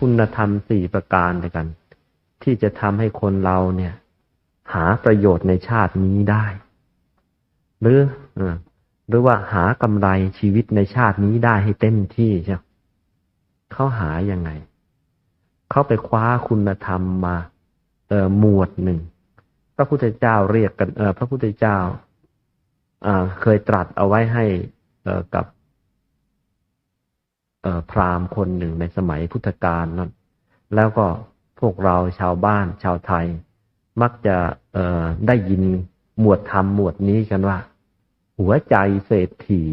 คุณธรรมสี่ประการด้วยกัน ที่จะทำให้คนเราเนี่ย หาประโยชน์ในชาตินี้ได้ หรืออหรือว่าหากำไรชีวิตในชาตินี้ได้ให้เต็มที่ใช่ไหมเขาหายังไง เขาไปคว้าคุณธรรมมาเออหมวดหนึ่ง พระพุทธเจ้าเรียกกันเออพระพุทธเจ้า อ่า เคยตรัสเอาไว้ให้ เออกับ พราหมณ์คนหนึ่งในสมัยพุทธกาลนั้นแล้วก็พวกเราชาวบ้านชาวไทย มักจะได้ยินหมวดธรรมหมวดนี้กันว่า หัวใจเศรษฐี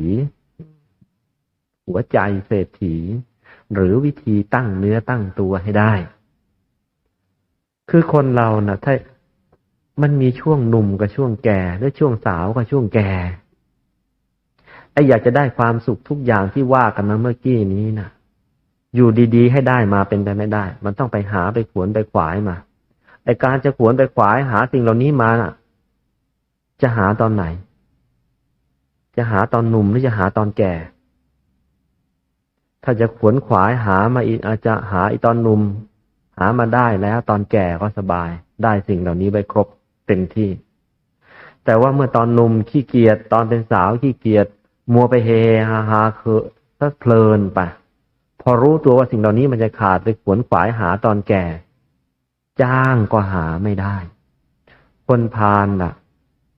หัวใจเศรษฐี หรือวิธีตั้งเนื้อตั้งตัวให้ได้ คือคนเรานะ่ะถ้ามันมีช่วงหนุ่มกับช่วงแก่หรือช่วงสาวกับช่วงแก่ ไอ้อยากจะได้ความสุขทุกอย่างที่ว่ากันมาเมื่อกี้นี้นะอยู่ดีๆ ให้ได้มาเป็นไปไม่ได้ มันต้องไปหาไปขวนไปขวายมาไอ้การจะขวนไปขวายหาสิ่งเหล่านี้มาน่ะ จะหาตอนไหน จะหาตอนหนุ่มหรือจะหาตอนแก่ ถ้าจะขวนขวายหามาอีกอาจจะหาอีตอนหนุ่มหามาได้แล้วตอนแก่ก็สบายได้สิ่งเหล่านี้ไปครบเต็มที่ แต่ว่าเมื่อตอนหนุ่มขี้เกียจตอนเป็นสาวขี้เกียจ มัวไปเฮฮาฮาคือถ้าเพลินไปพอรู้ตัวว่าสิ่งเหล่านี้มันจะขาดไปขวนขวายหาตอนแก่ จ้างก็หาไม่ได้ คนพาลล่ะ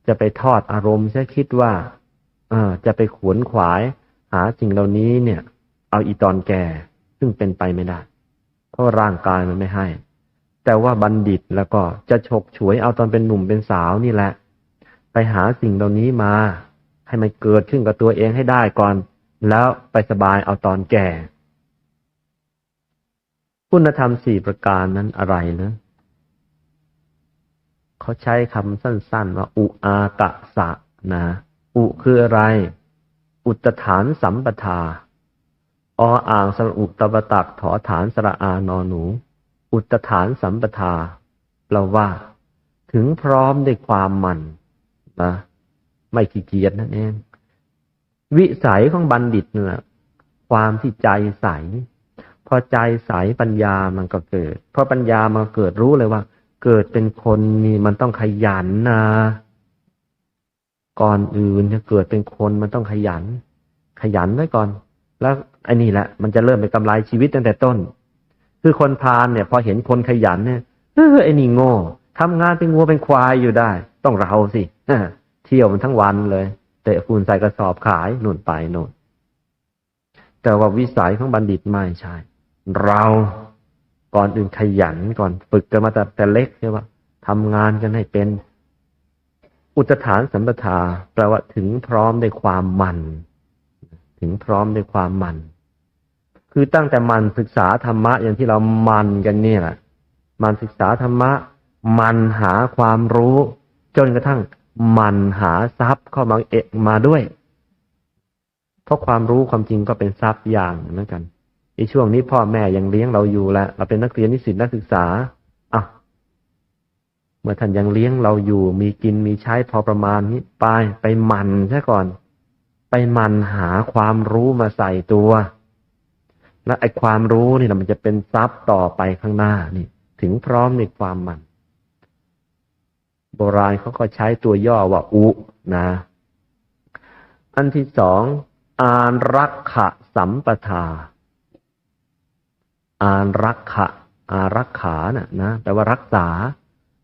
จะไปทอดอารมณ์ใช่คิดว่า เออจะไปขวนขวายหาสิ่งเหล่านี้เนี่ย เอาอีตอนแก่ซึ่งเป็นไปไม่ได้ เพราะร่างกายมันไม่ให้ แต่ว่าบัณฑิตแล้วก็จะฉกฉวยเอาตอนเป็นหนุ่มเป็นสาวนี่แหละ ไปหาสิ่งเหล่านี้มา ให้มันเกิดขึ้นกับตัวเองให้ได้ก่อน แล้วไปสบายเอาตอนแก่ คุณธรรมสี่ประการนั้นอะไรนะเขาใช้คำสั้น ๆ ว่า อุอากะสะนะ อุคืออะไร อุตฐานสัมปทาออ่างสระอุตบตักถอฐานสระอานอหนู อุตฐานสัมปทาเราว่า ถึงพร้อมด้วยความมันนะ ไม่ขี้เกียจนั่นเอง วิสัยของบัณฑิตเนี่ยความที่ใจใส พอใจใสปัญญามันก็เกิด พอปัญญามันเกิดรู้เลยว่า เกิดเป็นคนนี่มันต้องขยันนะ ก่อนอื่นจะเกิดเป็นคนมันต้องขยัน ขยันไว้ก่อน แล้วไอ้นี่แหละ มันจะเริ่มเป็นกำไรชีวิตตั้งแต่ต้น คือคนพาลเนี่ย พอเห็นคนขยันเนี่ยเออไอ้นี่โง่ทำงานเป็นงัวเป็นควายอยู่ได้ ต้องเราสิ เที่ยวมันทั้งวันเลย เตะฝุ่นใส่กระสอบขายนุ่นไปนุ่นแต่ว่าวิสัยของบัณฑิตไม่ใช่ เราก่อนอื่นขยันก่อนฝึกกันมาแต่แต่เล็กใช่ว่าทำงานกันให้เป็น อุตฐานสัมปทาแปลว่าถึงพร้อมในความมัน ถึงพร้อมในความมัน คือตั้งแต่มันศึกษาธรรมะอย่างที่เรามันกันนี่แหละมันศึกษาธรรมะ มันหาความรู้ จนกระทั่ง มันหาทรัพย์เข้ามาเอกมาด้วย เพราะความรู้ความจริงก็เป็นทรัพย์อย่างเหมือนกันในช่วงนี้พ่อแม่ยังเลี้ยงเราอยู่แล้วเราเป็นนักเรียนนิสิตนักศึกษาอะเมื่อท่านยังเลี้ยงเราอยู่ มีกินมีใช้พอประมาณนี้ไปไปมันซะก่อน ไปมันหาความรู้มาใส่ตัว และไอ้ความรู้นี่มันจะเป็นทรัพย์ต่อไปข้างหน้านี่ ถึงพร้อมในความมัน โบราณเขาก็ใช้ตัวย่อว่าอุนะ อันที่สองอานรักขะสัมปทา อานรักขะอารักขานะ่ะนะแปลว่ารักษา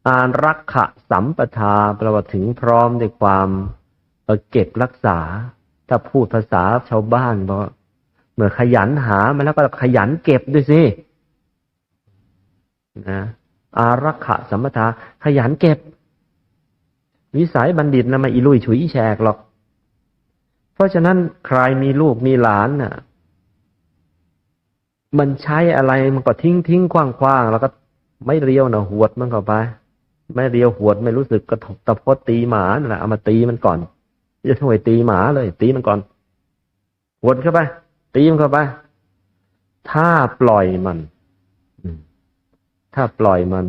อานรักขะสัมปทาแปลว่าถึงพร้อมในความเก็บรักษา ถ้าพูดภาษาชาวบ้านบอกเมื่อขยันหามาแล้วก็ขยันเก็บด้วยสินะอารักขะสัมปทาขยันเก็บ วิสัยบัณฑิตนะมาอีลุยฉุยแฉกหรอก เพราะฉะนั้นใครมีลูกมีหลานน่ะ มันใช้อะไรมันก็ทิ้งทิ้งคว้างคว้างแล้วก็ไม่เรียวนะหวดมันเข้าไปไม่เรียวหวดไม่รู้สึกกระทบตะพดตีหมานั่นแหละเอามาตีมันก่อนจะช่วยตีหมาเลย ตีมันก่อนหวดเข้าไป ตีมันเข้าไป ถ้าปล่อยมันถ้าปล่อยมัน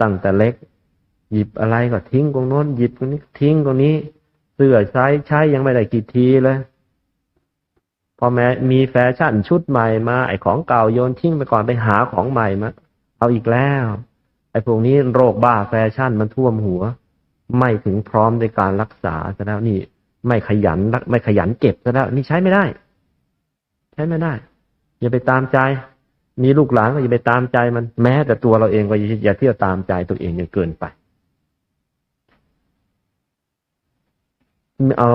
ตั้งแต่เล็ก หยิบอะไรก็ทิ้งตรงโน้นหยิบตรงนี้ทิ้งตรงนี้ เสื้อใช้ใช้ยังไม่ได้กี่ทีเลย พอแม้มีแฟชั่นชุดใหม่มา ไอ้ของเก่าโยนทิ้งไปก่อนไปหาของใหม่มาเอาอีกแล้ว ไอ้พวกนี้โรคบ้าแฟชั่นมันท่วมหัว ไม่ถึงพร้อมในการรักษาซะแล้วนี่ ไม่ขยันไม่ขยันเก็บซะแล้วนี่ใช้ไม่ได้ ใช้ไม่ได้ อย่าไปตามใจมีลูกหลานก็อย่าไปตามใจมันแม้แต่ตัวเราเองก็อย่าเที่ยวตามใจตัวเองจนเกินไป เอา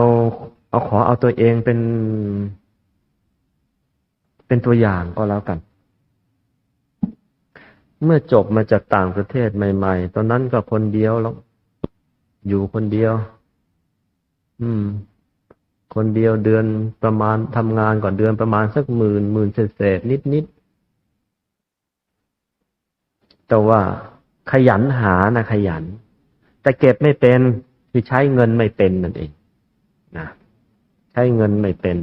เอาขอเอาตัวเองเป็น เป็นตัวอย่างก็แล้วกัน เมื่อจบมาจากต่างประเทศใหม่ ๆ ตอนนั้นก็คนเดียวแล้ว อยู่คนเดียว อืม คนเดียวเดือนประมาณทำงานก่อนเดือนประมาณสักหมื่นหมื่นเศษๆนิดๆแต่ว่าขยันหานะขยัน แต่เก็บไม่เป็นคือใช้เงินไม่เป็นนั่นเอง ใช้เงินไม่เป็น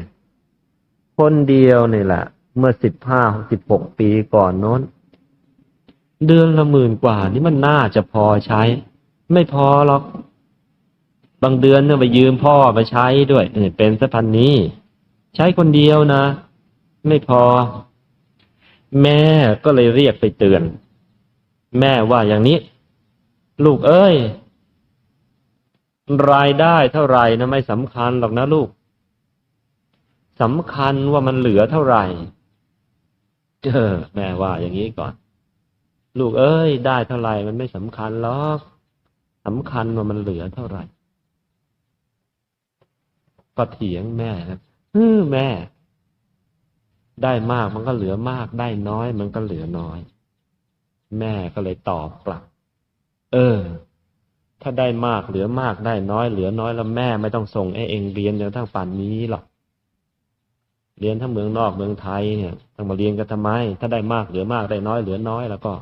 คนเดียวนี่แหละ เมื่อสิบห้าสิบหกปีก่อนโน้น เดือนละหมื่นกว่า นี่มันน่าจะพอใช้ ไม่พอหรอก บางเดือนเนี่ยไปยืมพ่อมาใช้ด้วยเออเป็นสัพันนี้ ใช้คนเดียวนะ ไม่พอ แม่ก็เลยเรียกไปเตือน แม่ว่าอย่างนี้ ลูกเอ้ยรายได้เท่าไหร่นะไม่สำคัญหรอกนะลูก สำคัญว่ามันเหลือเท่าไหร่เออแม่ว่าอย่างนี้ก่อน ลูกเอ้ย ได้เท่าไหร่มันไม่สำคัญหรอกสำคัญว่ามันเหลือเท่าไหร่ก็เถียงแม่ครับเออแม่ ได้มากมันก็เหลือมาก ได้น้อยมันก็เหลือน้อย แม่ก็เลยตอบกลับ เออ ถ้าได้มากเหลือมากได้น้อยเหลือน้อยแล้วแม่ไม่ต้องส่งไอ้เองเรียนจนทั้งป่านนี้หรอก เรียนทั้งเมืองนอกเมืองไทยเนี่ยต้องมาเรียนกันทำไม ถ้าได้มากเหลือมากได้น้อยเหลือน้อยแล้วก็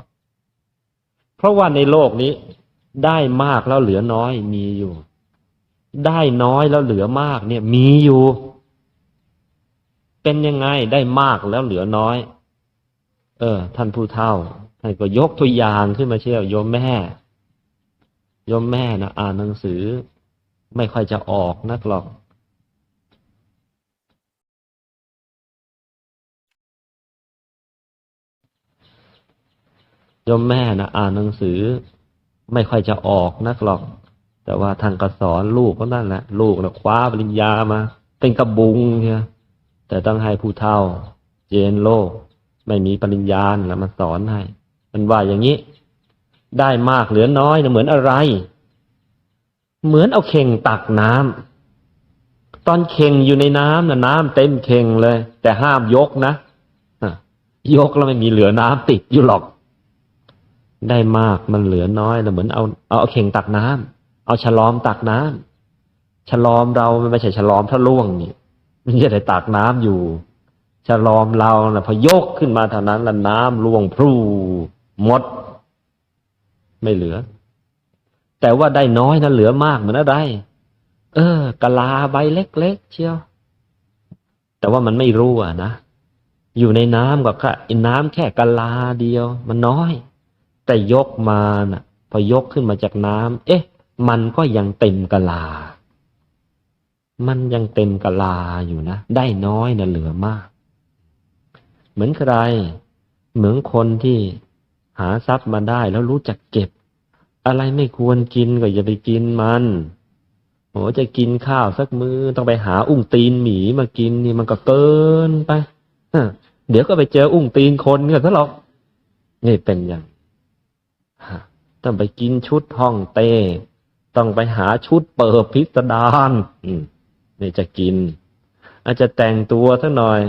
เพราะว่าในโลกนี้ ได้มากแล้วเหลือน้อยมีอยู่ ได้น้อยแล้วเหลือมากเนี่ย มีอยู่ เป็นยังไงได้มากแล้วเหลือน้อย เออ ท่านผู้เฒ่าท่านก็ยกตัวอย่างขึ้นมาเชื่อโยมแม่โยมแม่นะอ่านหนังสือ ไม่ค่อยจะออกนักหรอก ยมแม่นะอ่านหนังสือ ไม่ค่อยจะออกนักหรอก แต่ว่าทานก็สอนลูกก็นั่นแหละ ลูกนะคว้าปริญญามา เป็นกระบุงเนี่ยแต่ต้องให้ผู้เฒ่า เจนโลก ไม่มีปริญญาแล้วมาสอนให้มันว่าอย่างนี้ ได้มากเหลือน้อยนะเหมือนอะไร เหมือนเอาเข่งตักน้ำตอนเข่งอยู่ในน้ำนะน้ำเต็มเข่งเลย แต่ห้ามยกนะยกแล้วไม่มีเหลือน้ำติดอยู่หรอก ได้มากมันเหลือน้อยนะเหมือนเอาเอาเอาเข่งตักน้ำเอาฉลอมตักน้ำฉลอมเราไม่ใช่ฉลอมถ้าล่วงนี่มันจะได้ตักน้ำอยู่ฉลอมเรานะพอยกขึ้นมาเท่านั้นแล้วน้ำล่วงพรูหมด ไม่เหลือ แต่ว่าได้น้อยนะเหลือมากเหมือนอะไรเออกะลาใบเล็กๆเชียว แต่ว่ามันไม่รู้อะนะอยู่ในน้ำก็แค่น้ำแค่กะลาเดียว มันน้อย แต่ยกมาน่ะ พอยกขึ้นมาจากน้ำเอ๊ะ มันก็ยังเต็มกะลา มันยังเต็มกะลาอยู่นะ ได้น้อยนะเหลือมาก เหมือนใคร เหมือนคนที่หาทรัพย์มาได้แล้วรู้จักเก็บ อะไรไม่ควรกินก็อย่าไปกินมันโหจะกินข้าวสักมือต้องไปหาอุ้งตีนหมีมากินนี่มันก็เกินไปเดี๋ยวก็ไปเจออุ้งตีนคนกันซะหรอกนี่เป็นอย่าง ต้องไปกินชุดห้องเต้ ต้องไปหาชุดเปิดพิสดารอืมนี่จะกิน อาจจะแต่งตัวสักหน่อย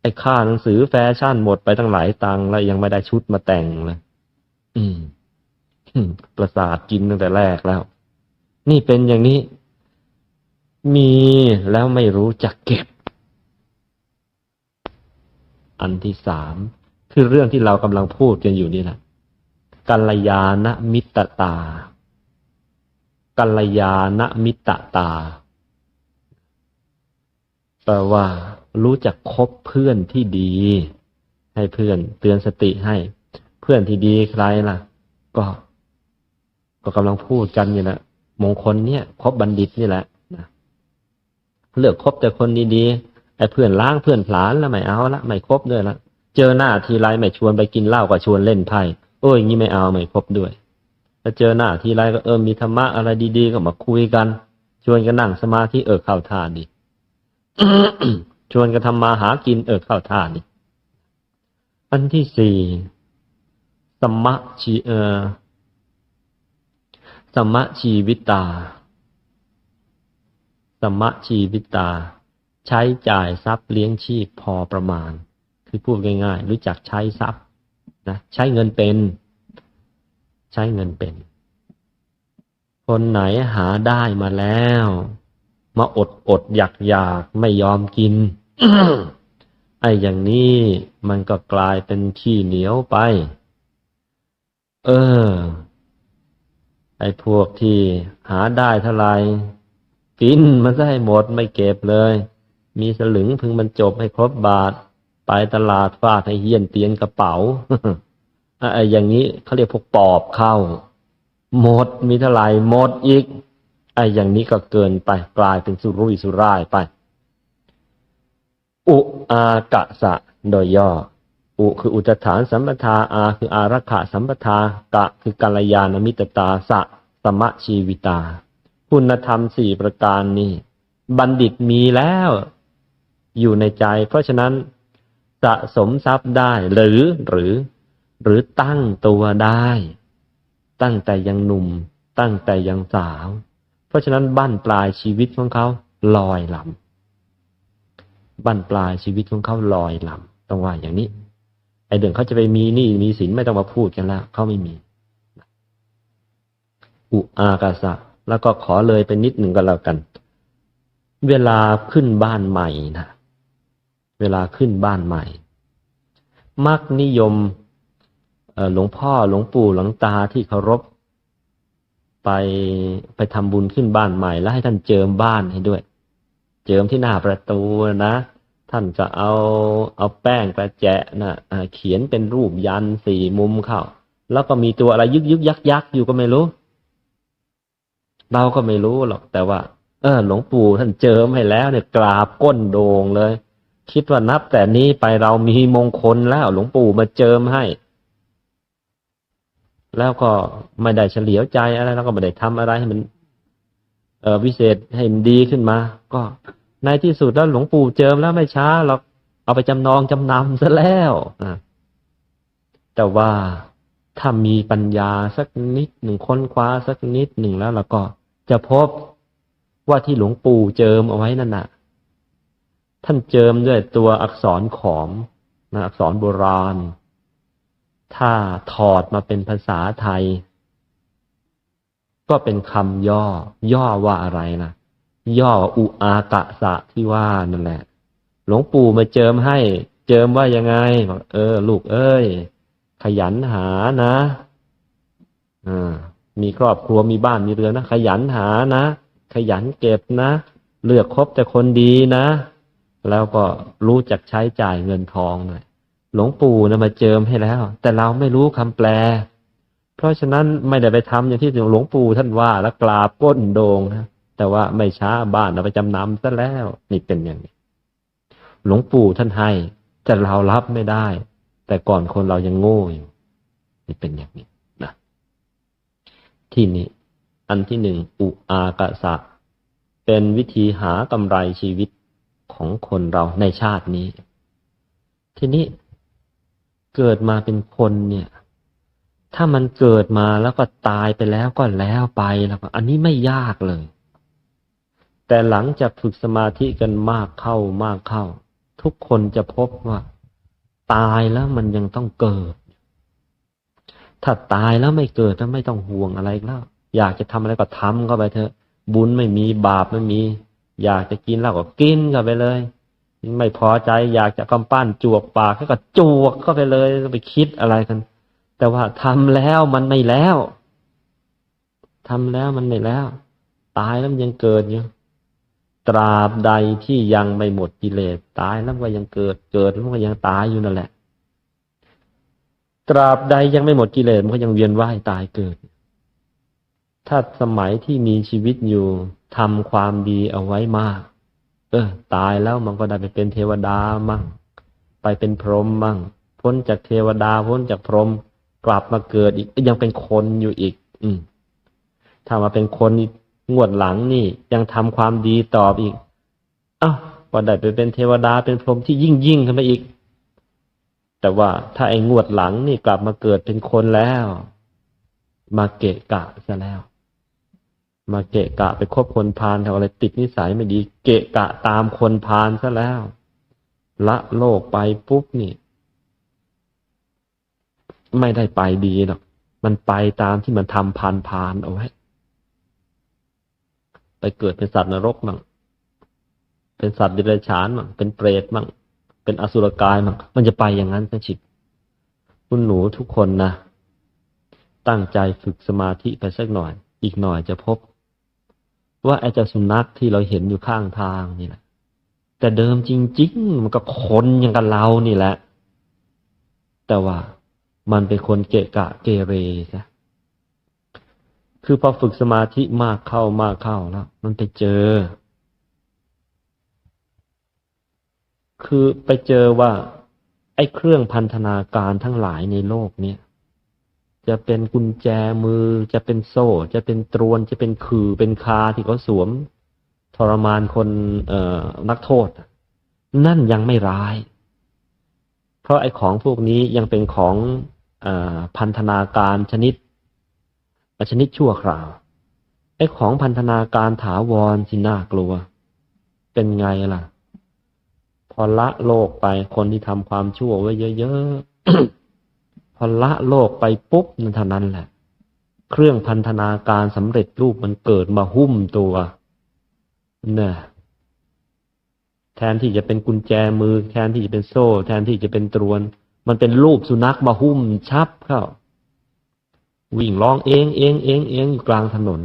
ไอ้ค่าหนังสือแฟชั่นหมดไปตั้งหลายตังค์แล้วยังไม่ได้ชุดมาแต่งเลยอืมประสาทกินตั้งแต่แรกแล้ว นี่เป็นอย่างนี้ มีแล้วไม่รู้จักเก็บ อันที่สามคือเรื่องที่เรากำลังพูดกันอยู่นี่แหละ กัลยาณมิตรตา กัลยาณมิตรตา แปลว่า รู้จักคบเพื่อนที่ดี ให้เพื่อนเตือนสติให้ เพื่อนที่ดีใครล่ะ ก็ ก็กำลังพูดกันอยู่นะมงคลเนี่ยคบบัณฑิตนี่แหละนะเลือกคบแต่คนดีๆไอ้เพื่อนล้างเพื่อนผลานแล้วไม่เอาละไม่คบด้วยละเจอหน้าทีไรไม่ชวนไปกินเหล้าก็ชวนเล่นไพ่ โอ้ยงี้ไม่เอาไม่คบด้วยถ้าเจอหน้าทีไรก็เออมีธรรมะอะไรดีๆก็มาคุยกัน ชวนกันนั่งสมาธิเออเข้าท่าดีชวนกันทำมาหากินเออเข้าท่าดีอันที่สี่สมะชีเออสมะชีวิตา สมะชีวิตา ใช้จ่ายทรัพย์เลี้ยงชีพพอประมาณ คือพูดง่ายๆ รู้จักใช้ทรัพย์ นะใช้เงินเป็น ใช้เงินเป็น คนไหนหาได้มาแล้ว มาอดอดอยากอยากไม่ยอมกินไอ้อย่างนี้มันก็กลายเป็นขี้เหนียวไป เออ ไอ้พวกที่หาได้เท่าไหร่กินมันซะให้หมดไม่เก็บเลย มีสลึงพึงมันจบให้ครบบาท ตลาดฟาดให้เฮี้ยนเตียนกระเป๋าไอ้อย่างนี้เขาเรียกพวกปอบเข้า หมดมีเท่าไหร่หมดอีกไอ้อย่างนี้ก็เกินไปกลายเป็นสุรุ่ยสุร่ายไป อุอากะสะโดยย่อ อุคืออุตฐานสัมปทาอา คืออารักขาสัมปทากะคือกัลยาณมิตรตาสะสมะชีวิตา คุณธรรมสี่ประการนี้ บัณฑิตมีแล้ว อยู่ในใจ เพราะฉะนั้น สะสมทรัพย์ได้หรือหรือ หรือตั้งตัวได้ ตั้งแต่ยังหนุ่ม ตั้งแต่ยังสาว เพราะฉะนั้นบั้นปลายชีวิตของเขาลอยลำบั้นปลายชีวิตของเขาลอยลำต้องว่าอย่างนี้ไอเรื่องเขาจะไปมีหนี้มีสินไม่ต้องมาพูดกันแล้วเขาไม่มีอุอากาสะแล้วก็ขอเลยไปนิดหนึ่งก็แล้วกัน เวลาขึ้นบ้านใหม่นะ เวลาขึ้นบ้านใหม่ มักนิยมหลวงพ่อหลวงปู่หลวงตาที่เคารพ ไปไปทำบุญขึ้นบ้านใหม่ แล้วให้ท่านเจิมบ้านให้ด้วย เจิมที่หน้าประตูนะท่านจะเอาเอาแป้งกระแจะนะอ่าเขียนเป็นรูปยันสี่มุมเข้า แล้วก็มีตัวอะไรยึกยึกยักยักอยู่ก็ไม่รู้ เราก็ไม่รู้หรอกแต่ว่า เออ หลวงปู่ท่านเจิมให้แล้วเนี่ยกราบก้นโด่งเลย คิดว่านับแต่นี้ไปเรามีมงคลแล้วหลวงปู่มาเจิมให้ แล้วก็ไม่ได้เฉลียวใจอะไรแล้วก็ไม่ได้ทำอะไรให้มันเออวิเศษให้มันดีขึ้นมา ก็ในที่สุดแล้วหลวงปู่เจิมแล้วไม่ช้าเราเอาไปจำนองจำนำซะแล้วอแต่ว่าถ้ามีปัญญาสักนิดหนึ่งค้นคว้าสักนิดหนึ่งแล้วเราก็จะพบว่าที่หลวงปู่เจิมเอาไว้นั่นน่ะ ท่านเจิมด้วยตัวอักษรขอมนะอักษรโบราณ ถ้าถอดมาเป็นภาษาไทย ก็เป็นคำย่อ ย่อว่าอะไรนะ ย่ออุอากะสะที่ว่านั่นแหละ หลวงปู่มาเจิมให้ เจิมว่ายังไงบอกเออ ลูกเอ้ย ขยันหานะอ่ามีครอบครัวมีบ้านมีเรือนนะ ขยันหานะ ขยันเก็บนะ เลือกคบแต่คนดีนะ แล้วก็รู้จักใช้จ่ายเงินทองหน่อยหลวงปู่นะมาเจิมให้แล้ว แต่เราไม่รู้คำแปล เพราะฉะนั้นไม่ได้ไปทำอย่างที่หลวงปู่ท่านว่าแล้วกราบก้นโดงนะแต่ว่าไม่ช้าบ้านเอาไปจำนำซะแล้วนี่เป็นอย่างนี้ หลวงปู่ท่านให้แต่เรารับไม่ได้ แต่ก่อนคนเรายังโง่อยู่นี่เป็นอย่างนี้นะที่นี้อันที่หนึ่งอุอากะสะ เป็นวิธีหากำไรชีวิต ของคนเราในชาตินี้ ทีนี้เกิดมาเป็นคนเนี่ย ถ้ามันเกิดมาแล้วก็ตายไปแล้วก็แล้วไปแล้วก็ อันนี้ไม่ยากเลย แต่หลังจากฝึกสมาธิกันมากเข้ามากเข้า ทุกคนจะพบว่า ตายแล้วมันยังต้องเกิด ถ้าตายแล้วไม่เกิดแล้วไม่ต้องห่วงอะไรแล้ว อยากจะทำอะไรก็ทำเข้าไปเถอะ บุญไม่มีบาปไม่มี อยากจะกินเหล้าก็กินเข้าไปเลย ไม่พอใจอยากจะกำปั้นจวกปากก็จวกเข้าไปเลยไปคิดอะไรกัน แต่ว่าทำแล้วมันไม่แล้วทำแล้วมันไม่แล้ว ตายแล้วมันยังเกิดอยู่ตราบใดที่ยังไม่หมดกิเลสตายแล้วก็ยังเกิดเกิดแล้วก็ยังตายอยู่นั่นแหละ ตราบใดยังไม่หมดกิเลสมันก็ยังเวียนว่ายตายเกิด ถ้าสมัยที่มีชีวิตอยู่ ทำความดีเอาไว้มาก เออ ตายแล้วมันก็ได้ไปเป็นเทวดามั่ง ไปเป็นพรหมมั่ง พ้นจากเทวดาพ้นจากพรหมกลับมาเกิดอีกยังเป็นคนอยู่อีก อืมถ้ามาเป็นคนงวดหลังนี่ ยังทำความดีตอบอีก เอ้าก็ได้ไปเป็นเทวดาเป็นพรหมที่ยิ่งยิ่งขึ้นไปอีก แต่ว่าถ้าไอ้งวดหลังนี่กลับมาเกิดเป็นคนแล้ว มาเกะกะซะแล้ว มาเกะกะไปคบคนพาลทำอะไรติดนิสัยไม่ดี เกะกะตามคนพาลซะแล้ว ละโลกไปปุ๊บนี่ไม่ได้ไปดีหรอก มันไปตามที่มันทำพานพานเอาไว้ ไปเกิดเป็นสัตว์นรกมั่ง เป็นสัตว์เรัจฉานมั่ง เป็นเปรตมั่ง เป็นอสุรกายมั่ง มันจะไปอย่างนั้นซะฉิบคุณหนูทุกคนนะ ตั้งใจฝึกสมาธิไปสักหน่อย อีกหน่อยจะพบ ว่าไอ้เจ้าสุนัขที่เราเห็นอยู่ข้างทางนี่แหละ แต่เดิมจริง ๆ มันก็คนอย่างกับเรานี่แหละ แต่ว่ามันเป็นคนเกะกะเกเรซะคือพอฝึกสมาธิมากเข้ามากเข้าแล้วมันไปเจอ คือไปเจอว่า ไอ้เครื่องพันธนาการทั้งหลายในโลกเนี้ย จะเป็นกุญแจมือ จะเป็นโซ่ จะเป็นตรวน จะเป็นคือเป็นคาที่เขาสวม ทรมานคนเอ่อนักโทษ นั่นยังไม่ร้าย เพราะไอ้ของพวกนี้ยังเป็นของอพันธนาการชนิดชนิดชั่วคราวไอ้ของพันธนาการถาวรสิน่ากลัว เป็นไงล่ะ พอละโลกไปคนที่ทำความชั่วไว้เยอะๆ อละโลกไปปุ๊บนั่นเท่านั้นแหละ เครื่องพันธนาการสำเร็จรูปมันเกิดมาหุ้มตัวเนี่ยแทนที่จะเป็นกุญแจมือ แทนที่จะเป็นโซ่ แทนที่จะเป็นตรวน มันเป็นรูปสุนัขมาหุ้มชับเข้า วิ่งร้องเองเองเองเองอยู่กลางถนน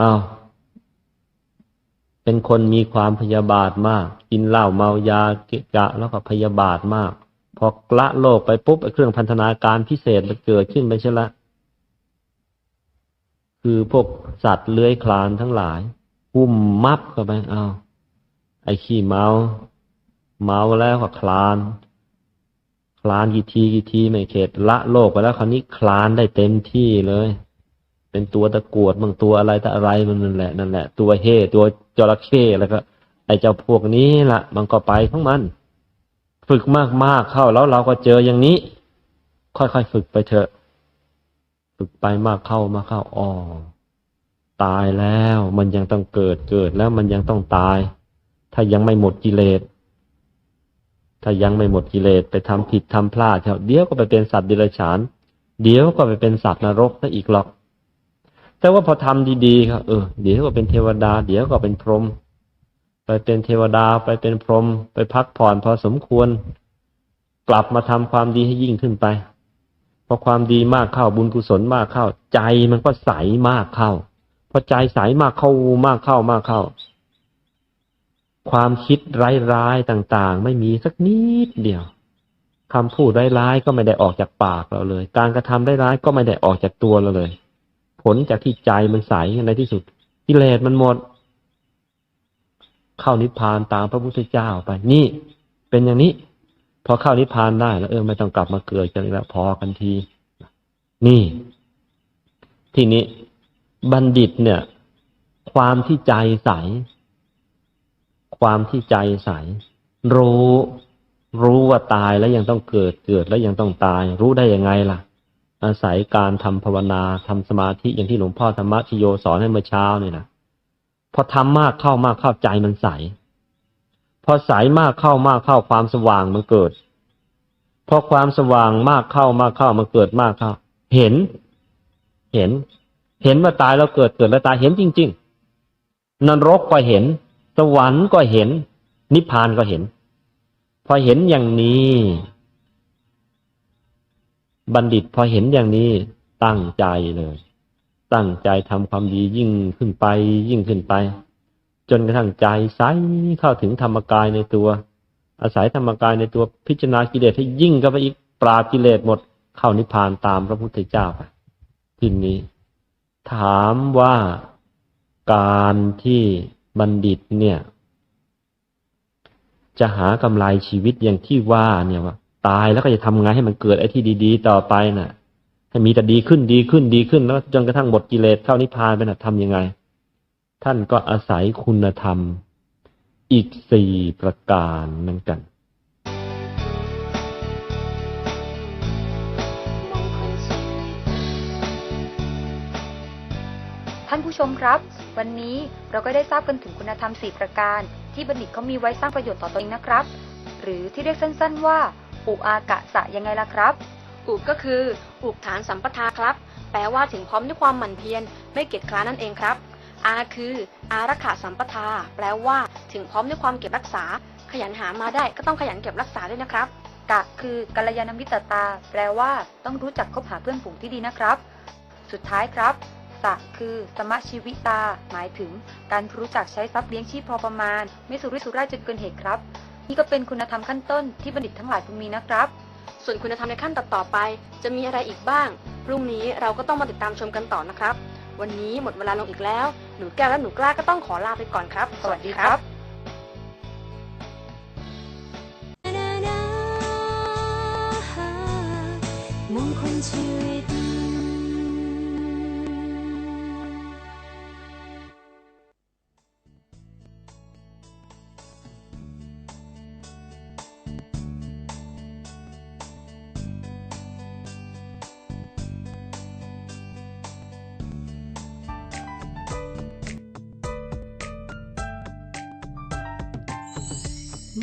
อ้าวเป็นคนมีความพยาบาทมาก กินเหล้าเมายาเกะกะแล้วก็พยาบาทมาก พอละโลกไปปุ๊บไอ้เครื่องพันธนาการพิเศษมันเกิดขึ้นไปใช่ละ คือพวกสัตว์เลื้อยคลานทั้งหลายหุ้มมับเข้าไปอ้าวไอ้ขี้เมา เมาแล้วก็คลาน คลานกี่ทีกี่ทีไม่เข็ดละโลกไปแล้วคราวนี้คลานได้เต็มที่เลย เป็นตัวตะกวดบางตัวอะไรแต่อะไรมันนั่นแหละนั่นแหละ ตัวเฮตัวจระเข้แล้วก็ไอ้เจ้าพวกนี้ละมันก็ไปของมัน ฝึกมากๆเข้าแล้วเราก็เจออย่างนี้ ค่อยๆฝึกไปเถอะ ฝึกไปมากเข้ามาเข้าอ๋อตายแล้วมันยังต้องเกิดเกิดแล้วมันยังต้องตาย ถ้ายังไม่หมดกิเลสถ้ายังไม่หมดกิเลสไปทำผิดทำพลาดเดี๋ยวก็ไปเป็นสัตว์เดรัจฉานเดี๋ยวก็ไปเป็นสัตว์นรกซะอีกหรอก แต่ว่าพอทำดีๆครับเออเดี๋ยวก็เป็นเทวดา เดี๋ยวก็เป็นพรหม ไปเป็นเทวดาไปเป็นพรหมไปพักผ่อนพอสมควร กลับมาทำความดีให้ยิ่งขึ้นไปพอความดีมากเข้าบุญกุศลมากเข้า ใจมันก็ใสมากเข้าพอใจใสมากเข้ามากเข้ามากเข้า ความคิดร้ายๆต่าง ๆ ไม่มีสักนิดเดียวคำพูดร้ายๆก็ไม่ได้ออกจากปากเราเลย การกระทำร้ายๆก็ไม่ได้ออกจากตัวเราเลย ผลจากที่ใจมันใสในที่สุดกิเลสมันหมด เข้านิพพานตามพระพุทธเจ้าไป นี่เป็นอย่างนี้ พอเข้านิพพานได้แล้วเออไม่ต้องกลับมาเกิดกันอีกแล้วพอกันที นี่ ทีนี้บัณฑิตเนี่ย ความที่ใจใส ความที่ใจใส รู้รู้ว่าตายแล้วยังต้องเกิดเกิดแล้วยังต้องตาย รู้ได้ยังไงล่ะ อาศัยการทำภาวนาทำสมาธิอย่างที่หลวงพ่อธรรมชโยสอนให้เมื่อเช้าเนี่ยนะ อทำมากเข้ามากเข้าใจมันใส พอใสมากเข้ามากเข้าความสว่างมันเกิด พอความสว่างมากเข้ามากเข้ามันเกิดมากเข้า เห็น เห็น เห็นว่าตายแล้วเกิดเกิดแล้วตายเห็นจริง ๆนรกก็เห็น สวรรค์ก็เห็น นิพพานก็เห็น พอเห็นอย่างนี้ บัณฑิตพอเห็นอย่างนี้ตั้งใจเลย ตั้งใจทำความดียิ่งขึ้นไป ยิ่งขึ้นไป จนกระทั่งใจใสเข้าถึงธรรมกายในตัว อาศัยธรรมกายในตัวพิจารณากิเลสให้ยิ่งเข้าไปอีกปราบกิเลสหมดเข้านิพพานตามพระพุทธเจ้าไปทีนี้ ถามว่าการที่บัณฑิตเนี่ย จะหากำไรชีวิตอย่างที่ว่าเนี่ยว่า ตายแล้วก็จะทำไงให้มันเกิดไอ้ที่ดี ๆ ต่อไปน่ะ มีแต่ดีขึ้นดีขึ้นดีขึ้นแล้วจนกระทั่งหมดกิเลสเข้านิพพานไปน่ะทำยังไง ท่านก็อาศัยคุณธรรม อีกสี่ประการนั่นกันท่านผู้ชมครับ วันนี้เราก็ได้ทราบกันถึงคุณธรรม 4 ประการ ที่บัณฑิตเขามีไว้สร้างประโยชน์ต่อตัวเองนะครับ หรือที่เรียกสั้นๆว่า อุอากะสะยังไงล่ะครับ อุกก็คืออุปฐานสัมปทาครับ แปลว่าถึงพร้อมด้วยความหมั่นเพียรไม่เกียจคร้านนั่นเองครับ อาคืออารักขาสัมปทา แปลว่าถึงพร้อมด้วยความเก็บรักษา ขยันหามาได้ก็ต้องขยันเก็บรักษาด้วยนะครับกะคือกัลยาณมิตรตา แปลว่าต้องรู้จักคบหาเพื่อนฝูงที่ดีนะครับ สุดท้ายครับสะคือสมชีวิตา หมายถึง การรู้จักใช้ทรัพย์เลี้ยงชีพพอประมาณ ไม่สุรุ่ยสุร่ายจนเกินเหตุครับ นี่ก็เป็นคุณธรรมขั้นต้นที่บัณฑิตทั้งหลายพึงมีนะครับ ส่วนคุณธรรมในขั้นต่อๆไป จะมีอะไรอีกบ้าง พรุ่งนี้เราก็ต้องมาติดตามชมกันต่อนะครับ วันนี้หมดเวลาลงอีกแล้ว หนูแก้วและหนูกล้าก็ต้องขอลาไปก่อนครับ สวัสดีครับมงคลชีวิต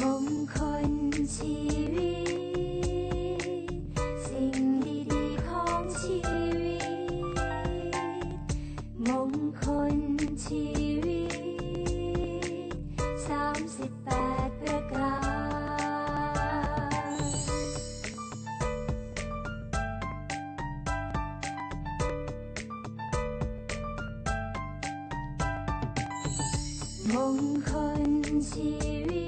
มงคลชีวิตสิ่งดีๆของชีวิตมงคลชีวิ